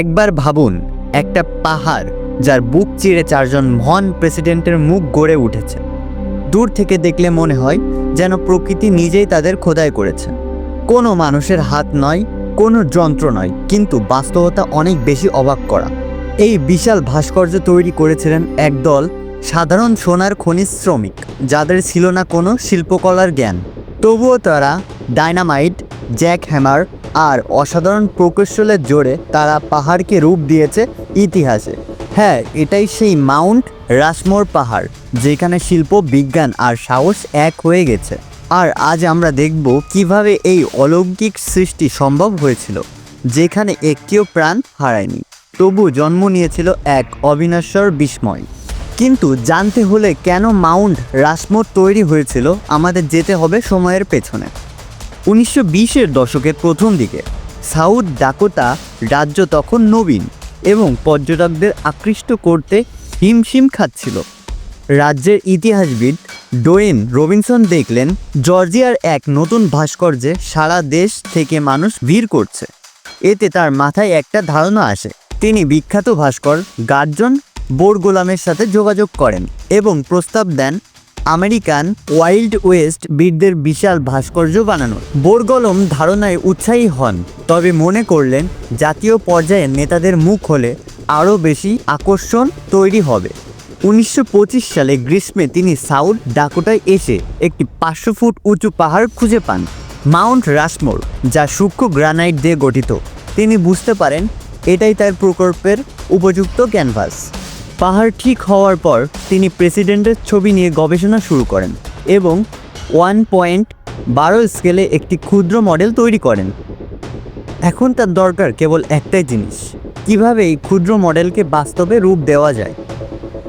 একবার ভাবুন, একটা পাহাড় যার বুক চিরে চারজন মহান প্রেসিডেন্টের মুখ গড়ে উঠেছে। দূর থেকে দেখলে মনে হয় যেন প্রকৃতি নিজেই তাদের খোদাই করেছে। কোনো মানুষের হাত নয়, কোনো যন্ত্র নয়, কিন্তু বাস্তবতা অনেক বেশি অবাক করা। এই বিশাল ভাস্কর্য তৈরি করেছিলেন একদল সাধারণ সোনার খনিজ শ্রমিক, যাদের ছিল না কোনো শিল্পকলার জ্ঞান। তবুও তারা ডাইনামাইট, জ্যাক হ্যামার আর অসাধারণ প্রকৌশলের জোরে তারা পাহাড়কে রূপ দিয়েছে ইতিহাসে। হ্যাঁ এটাই সেই মাউন্ট রাসমোর পাহাড়, যেখানে শিল্প, বিজ্ঞান আর সাহস এক হয়ে গেছে। আর আজ আমরা দেখব কীভাবে এই অলৌকিক সৃষ্টি সম্ভব হয়েছিল, যেখানে একটিও প্রাণ হারায়নি। তবু জন্ম নিয়েছিল এক অবিনশ্বর বিস্ময়। কিন্তু জানতে হলে কেন মাউন্ট রাসমোর তৈরি হয়েছিল, আমাদের যেতে হবে সময়ের পেছনে। উনিশশো বিশের দশকের প্রথম দিকে, সাউথ ডাকোটা রাজ্য তখন নবীন এবং পর্যটকদের আকৃষ্ট করতে হিমশিম খাচ্ছিল। রাজ্যের ইতিহাসবিদ ডোয়েন রবিনসন দেখলেন, জর্জিয়ার এক নতুন ভাস্কর্যে সারা দেশ থেকে মানুষ ভিড় করছে। এতে তার মাথায় একটা ধারণা আসে। তিনি বিখ্যাত ভাস্কর গার্জন বোরগোলামের সাথে যোগাযোগ করেন এবং প্রস্তাব দেন আমেরিকান ওয়াইল্ড ওয়েস্ট বীরদের বিশাল ভাস্কর্য বানানোর। বোরগলম ধারণায় উৎসাহী হন, তবে মনে করলেন জাতীয় পর্যায়ে নেতাদের মুখ হলে আরও বেশি আকর্ষণ তৈরি হবে। উনিশশো পঁচিশ সালে গ্রীষ্মে তিনি সাউথ ডাকোটায় এসে একটি পাঁচশো ফুট উঁচু পাহাড় খুঁজে পান, মাউন্ট রাসমোর যা সূক্ষ্ম গ্রানাইট দিয়ে গঠিত। তিনি বুঝতে পারেন, এটাই তার প্রকল্পের উপযুক্ত ক্যানভাস। পাহাড় ঠিক হওয়ার পর তিনি প্রেসিডেন্টের ছবি নিয়ে গবেষণা শুরু করেন এবং ওয়ান পয়েন্ট বারো স্কেলে একটি ক্ষুদ্র মডেল তৈরি করেন। এখন তার দরকার কেবল একটাই জিনিস, কীভাবে এই ক্ষুদ্র মডেলকে বাস্তবে রূপ দেওয়া যায়।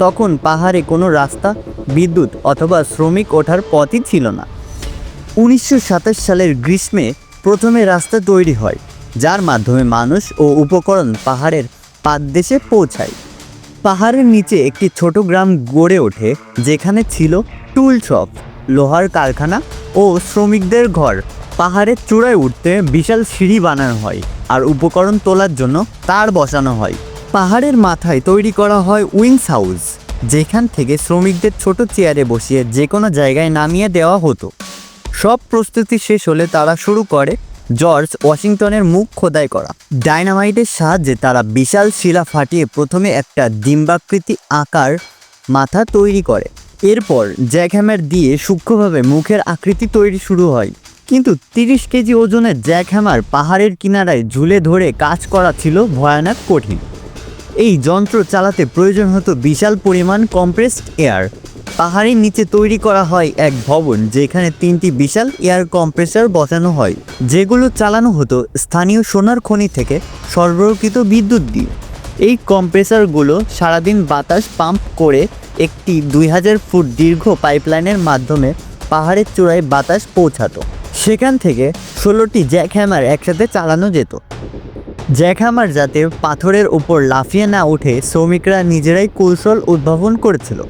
তখন পাহাড়ে কোনো রাস্তা, বিদ্যুৎ অথবা শ্রমিক ওঠার পথই ছিল না। উনিশশো সাতাশ সালের গ্রীষ্মে প্রথমে রাস্তা তৈরি হয়, যার মাধ্যমে মানুষ ও উপকরণ পাহাড়ের পাদদেশে পৌঁছায়। পাহাড়ের নিচে একটি ছোট গ্রাম গড়ে ওঠে, যেখানে ছিল টুল শপ, লোহার কারখানা ও শ্রমিকদের ঘর। পাহাড়ের চূড়ায় উঠতে বিশাল সিঁড়ি বানানো হয় আর উপকরণ তোলার জন্য তার বসানো হয়। পাহাড়ের মাথায় তৈরি করা হয় উইংস হাউস, যেখান থেকে শ্রমিকদের ছোট চেয়ারে বসিয়ে যে কোনো জায়গায় নামিয়ে দেওয়া হতো। সব প্রস্তুতি শেষ হলে তারা শুরু করে জর্জ ওয়াশিংটনের মুখ খোদাই করা। ডাইনামাইটের সাহায্যে তারা বিশাল শিলা ফাটিয়ে প্রথমে একটা ডিম্বাকৃতি আকার মাথা তৈরি করে। এরপর জ্যাকহ্যামার দিয়ে সূক্ষ্মভাবে মুখের আকৃতি তৈরি শুরু হয়। কিন্তু তিরিশ কেজি ওজনের জ্যাকহ্যামার পাহাড়ের কিনারায় ঝুলে ধরে কাজ করা ছিল ভয়ানক কঠিন। এই যন্ত্র চালাতে প্রয়োজন হতো বিশাল পরিমাণ কম্প্রেসড এয়ার পাহাড়ের নিচে তৈরি করা হয় এক ভবন যেখানে তিনটি বিশাল এয়ার কম্প্রেসার বসানো হয়, যেগুলো চালানো হতো স্থানীয় সোনার খনি থেকে সরবরাহকৃত বিদ্যুৎ দিয়ে। এই কম্প্রেসারগুলো সারাদিন বাতাস পাম্প করে একটি দুই হাজার ফুট দীর্ঘ পাইপলাইনের মাধ্যমে পাহাড়ের চূড়ায় বাতাস পৌঁছাতো। সেখান থেকে ষোলোটি জ্যাক হ্যামার একসাথে চালানো যেত। জ্যাক হ্যামার যাতে পাথরের ওপর লাফিয়ে না উঠে শ্রমিকরা নিজেরাই কৌশল উদ্ভাবন করেছিল।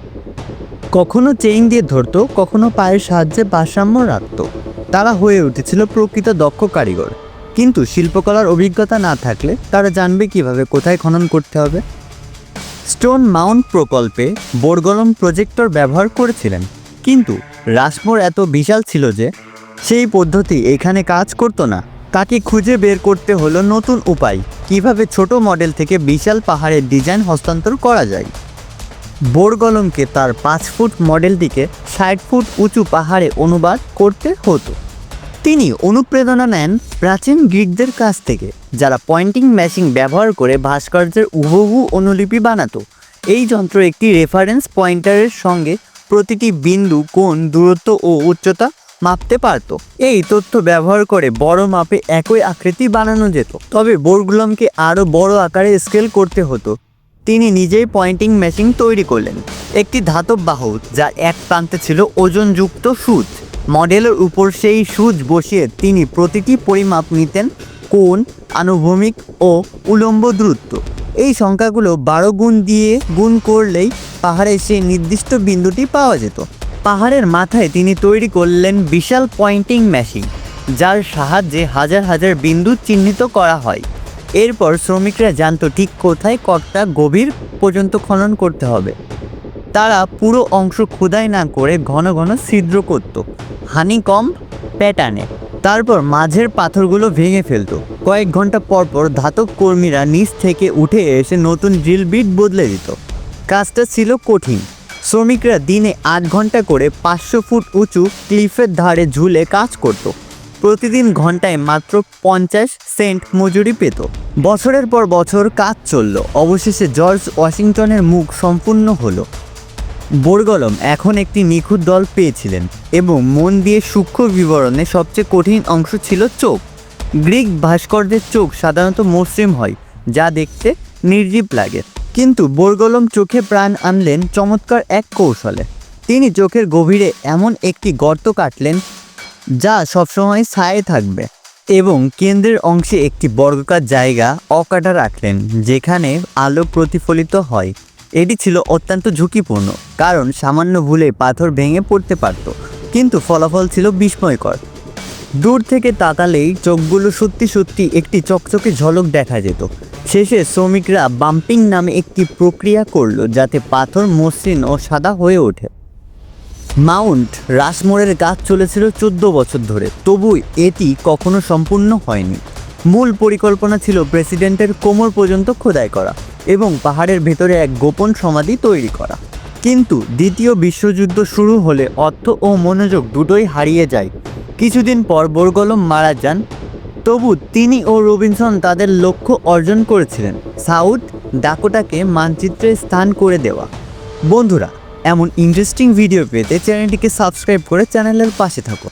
কখনো চেইন দিয়ে ধরতো, কখনো পায়ের সাহায্যে ভারসাম্য রাখত। তারা হয়ে উঠেছিল প্রকৃত দক্ষ কারিগর। কিন্তু শিল্পকলার অভিজ্ঞতা না থাকলে তারা জানবে কীভাবে কোথায় খনন করতে হবে। স্টোন মাউন্ট প্রকল্পে বোরগলম প্রজেক্টর ব্যবহার করেছিলেন। কিন্তু রাসমোর এত বিশাল ছিল যে, সেই পদ্ধতি এখানে কাজ করতো না। তাকে খুঁজে বের করতে হলো নতুন উপায়, কীভাবে ছোট মডেল থেকে বিশাল পাহাড়ের ডিজাইন হস্তান্তর করা যায়। বোরগলমকে তার পাঁচ ফুট মডেলটিকে ষাট ফুট উঁচু পাহাড়ে অনুবাদ করতে হতো। তিনি অনুপ্রেরণা নেন প্রাচীন গ্রিকদের কাছ থেকে, যারা পয়েন্টিং মেশিন ব্যবহার করে ভাস্কর্যের উহু অনুলিপি বানাতো। এই যন্ত্র একটি রেফারেন্স পয়েন্টারের সঙ্গে প্রতিটি বিন্দু, কোণ, দূরত্ব ও উচ্চতা মাপতে পারত। এই তথ্য ব্যবহার করে বড় মাপে একই আকৃতি বানানো যেত। তবে বোরগুলমকে আরও বড় আকারে স্কেল করতে হতো। তিনি নিজেই পয়েন্টিং মেশিন তৈরি করলেন। একটি ধাতব বাহু যার এক প্রান্তে ছিল ওজনযুক্ত সুচ মডেলের উপর সেই সুচ বসিয়ে তিনি প্রতিটি পরিমাপ নিতেন কোণ, আনুভূমিক ও উলম্ব দূরত্ব। এই সংখ্যাগুলো বারো গুণ দিয়ে গুণ করলেই পাহাড়ের সেই নির্দিষ্ট বিন্দুটি পাওয়া যেত। পাহাড়ের মাথায় তিনি তৈরি করলেন বিশাল পয়েন্টিং মেশিন যার সাহায্যে হাজার হাজার বিন্দু চিহ্নিত করা হয়। এরপর শ্রমিকরা জানতো ঠিক কোথায় কটটা গভীর পর্যন্ত খনন করতে হবে। তারা পুরো অংশ খোদাই না করে ঘন ঘন ছিদ্র করত হানি কম প্যাটার্নে। তারপর মাঝের পাথরগুলো ভেঙে ফেলত। কয়েক ঘণ্টা পর পর ধাতব কর্মীরা নিচ থেকে উঠে এসে নতুন ড্রিল বিট বদলে দিত। কাজটা ছিল কঠিন। শ্রমিকরা দিনে আট ঘণ্টা করে পাঁচশো ফুট উঁচু ক্লিফের ধারে ঝুলে কাজ করত। প্রতিদিন ঘন্টায় মাত্র পঞ্চাশ সেন্ট মজুরি পেত। বছরের পর বছর কাজ চলল। অবশেষে জর্জ ওয়াশিংটনের মুখ সম্পূর্ণ হলো। বোরগলম এখন একটি নিখুঁত দল পেয়েছিলেন এবং মন দিয়ে সূক্ষ্ম বিবরণে সবচেয়ে কঠিন অংশ ছিল চোখ। গ্রিক ভাস্করদের চোখ সাধারণত মসৃণ হয়, যা দেখতে নির্জীব লাগে। কিন্তু বোরগলম চোখে প্রাণ আনলেন চমৎকার এক কৌশলে। তিনি চোখের গভীরে এমন একটি গর্ত কাটলেন যা সবসময় ছায়ে থাকবে। এবং কেন্দ্রের অংশে একটি বর্গাকার জায়গা অকাটা রাখলেন, যেখানে আলো প্রতিফলিত হয়। এটি ছিল অত্যন্ত ঝুঁকিপূর্ণ, কারণ সামান্য ভুলে পাথর ভেঙে পড়তে পারত, কিন্তু ফলাফল ছিল বিস্ময়কর। দূর থেকে তাকালেই চোখগুলো সত্যি সত্যি একটি চকচকে ঝলক দেখা যেত। শেষে শ্রমিকরা বাম্পিং নামে একটি প্রক্রিয়া করল, যাতে পাথর মসৃণ ও সাদা হয়ে ওঠে। মাউন্ট রাসমোরের কাজ চলেছিল চোদ্দ বছর ধরে। তবু এটি কখনো সম্পূর্ণ হয়নি। মূল পরিকল্পনা ছিল প্রেসিডেন্টের কোমর পর্যন্ত খোদাই করা এবং পাহাড়ের ভেতরে এক গোপন সমাধি তৈরি করা। কিন্তু দ্বিতীয় বিশ্বযুদ্ধ শুরু হলে অর্থ ও মনোযোগ দুটোই হারিয়ে যায়। কিছুদিন পর বোরগলম মারা যান। তবু তিনি ও রবিনসন তাদের লক্ষ্য অর্জন করেছিলেন। সাউথ ডাকোটাকে মানচিত্রে স্থান করে দেওয়া। বন্ধুরা এমন ইন্টারেস্টিং ভিডিও পেতে চ্যানেলটিকে সাবস্ক্রাইব করে চ্যানেলের পাশে থাকো।